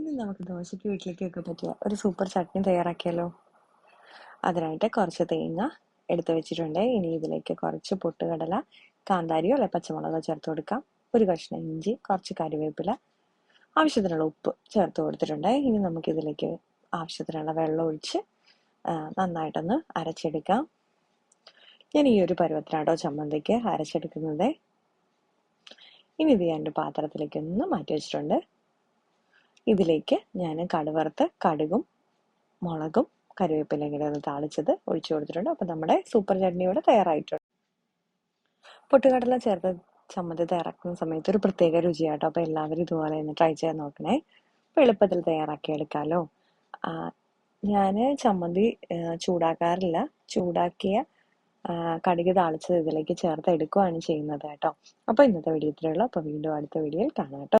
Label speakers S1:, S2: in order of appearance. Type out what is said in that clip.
S1: ഇനി നമുക്ക് ദോശയ്ക്ക് വീട്ടിലേക്കൊക്കെ പറ്റിയ ഒരു സൂപ്പർ ചട്നി തയ്യാറാക്കിയാലോ? അതിനായിട്ട് കുറച്ച് തേങ്ങ എടുത്തു വെച്ചിട്ടുണ്ട്. ഇനി ഇതിലേക്ക് കുറച്ച് പൊട്ടുകടല കാന്താരിയോ അല്ലെ പച്ചമുളകോ ചേർത്ത് കൊടുക്കാം. ഒരു കഷ്ണം ഇഞ്ചി കുറച്ച് കറിവേപ്പില ആവശ്യത്തിനുള്ള ഉപ്പ് ചേർത്ത് കൊടുത്തിട്ടുണ്ട്. ഇനി നമുക്ക് ഇതിലേക്ക് ആവശ്യത്തിനുള്ള വെള്ളം ഒഴിച്ച് നന്നായിട്ടൊന്ന് അരച്ചെടുക്കാം. ഞാൻ ഈ ഒരു പരുവത്തിനാട്ടോ ചമ്മന്തിക്ക് അരച്ചെടുക്കുന്നത്? ഇനി ഇത് ഞാൻ പാത്രത്തിലേക്ക് ഒന്ന് മാറ്റി വെച്ചിട്ടുണ്ട്. ഇതിലേക്ക് ഞാൻ കടുവറുത്ത് കടുകും മുളകും കറിവേപ്പിലയും കൂടെ ഒന്ന് താളിച്ചത് ഒഴിച്ചു കൊടുത്തിട്ടുണ്ട്. അപ്പം നമ്മുടെ സൂപ്പർ ചട്നി ഇവിടെ തയ്യാറായിട്ടുണ്ട്. പൊട്ടുകടല ചേർത്ത് ചമ്മന്തി തയ്യാറാക്കുന്ന സമയത്ത് ഒരു പ്രത്യേക രുചിയാട്ടോ. അപ്പോൾ എല്ലാവരും ഇതുപോലെ ഒന്ന് ട്രൈ ചെയ്യാൻ നോക്കണേ. അപ്പോൾ എളുപ്പത്തിൽ തയ്യാറാക്കി എടുക്കാമല്ലോ ഞാൻ ചമ്മന്തി ചൂടാക്കാറില്ല. ചൂടാക്കിയ കടുക് താളിച്ചത് ഇതിലേക്ക് ചേർത്ത് എടുക്കുകയാണ് ചെയ്യുന്നത് കേട്ടോ. അപ്പോൾ ഇന്നത്തെ വീഡിയോ ഇത്രയുള്ളൂ അപ്പോൾ വീണ്ടും അടുത്ത വീഡിയോയിൽ കാണാം കേട്ടോ.